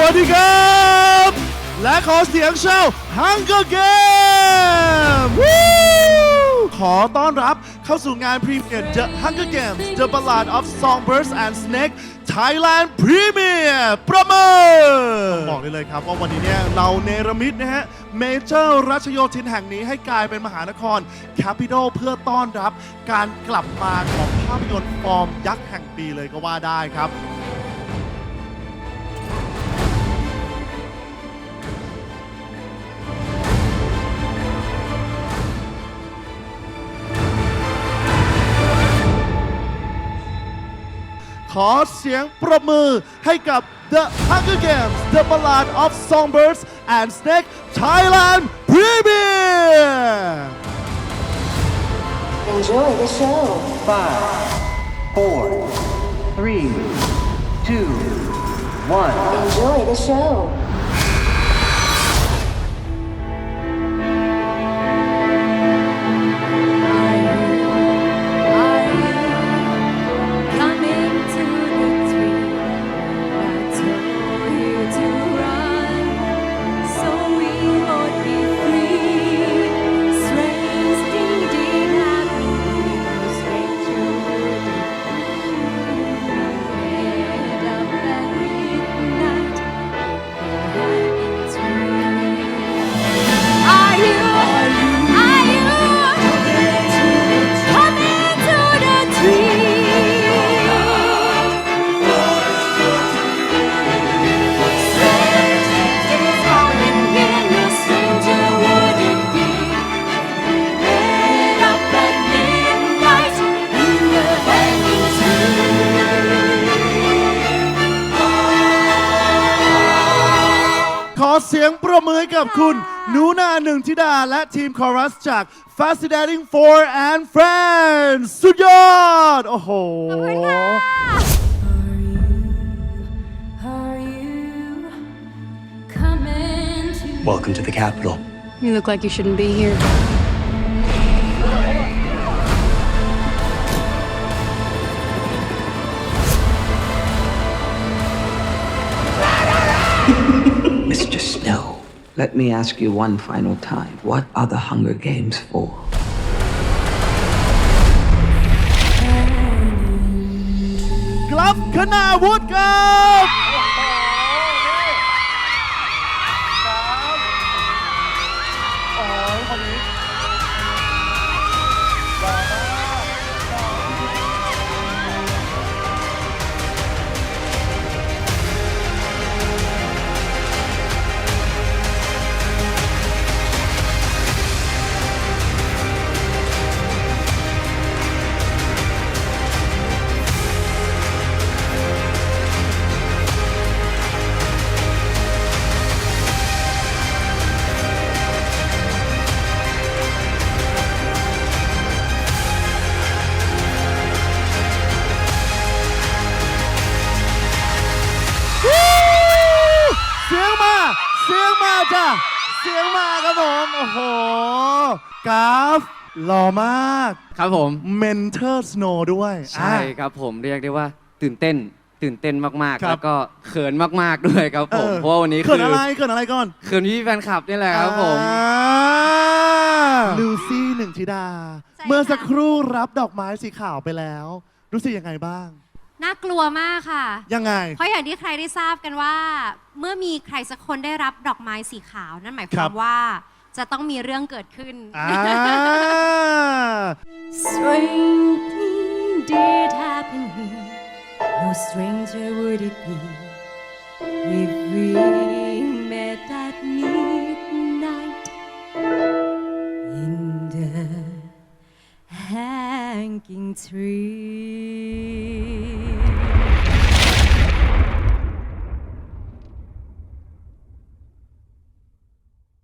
วัสดีครับ และขอเสียงเชาว Hunger Games ขอต้อนรับเข้าสู่งานพรีเมียร์ The Hunger Games The Ballad of Songbirds and Snake Thailand Premier ประเมินบอกได้เลยครับว่าวันนี้เนี่ยเราเนรมิตนะฮะเมเจอร์รัชโยธินแห่งนี้ให้กลายเป็นมหานคร Capital เพื่อต้อนรับการกลับมาของภาพยนตร์ฟอร์มยักษ์แห่งปีเลยก็ว่าได้ครับ ขอเสียงปรบมือให้กับ The Hunger Games The Ballad of Songbirds and Snake Thailand Premier Enjoy the show. Five, four, three, two, one. Enjoy the show. เสียงปรบมือให้กับคุณหนูนาหนึ่งธิดาและทีมคอรัสจาก Fascinating Four and Friends สุดยอด โอ้โห Are you coming to Welcome to the Capitol. You look like you shouldn't be here. Let me ask you one final time what are the Hunger Games for? Glove Kana เสียงมาจ้ะ เสียงมาครับผม โอ้โห กราฟหล่อมาก ครับผม เมนเทอร์สโนด้วยใช่อะ ครับผมเรียกได้ว่าตื่นเต้น ตื่นเต้นมากคๆรับ แล้วก็เขินมากๆด้วยครับผมออเพราะว่าวันนี้เกิคืดออะไรเกิดอะไรก่อนเขินพี่แฟนคลับนี่แหละครับผมลูซี่หนึ่งธิดา ใช่ค่ะ เมื่อสักครู่รับดอกไม้สีขาวไปแล้ว รู้สึกยังไงบ้าง น่ากลัวมากค่ะ ยังไง เพราะอย่างที่ใครได้ทราบกันว่า เมื่อมีใครสักคนได้รับดอกไม้สีขาว นั่นหมายคครัวาบ มว่าจะต้องมีเรื่องเกิดขึ้น อ่า Strange thing did happen here. No stranger would it be if we You.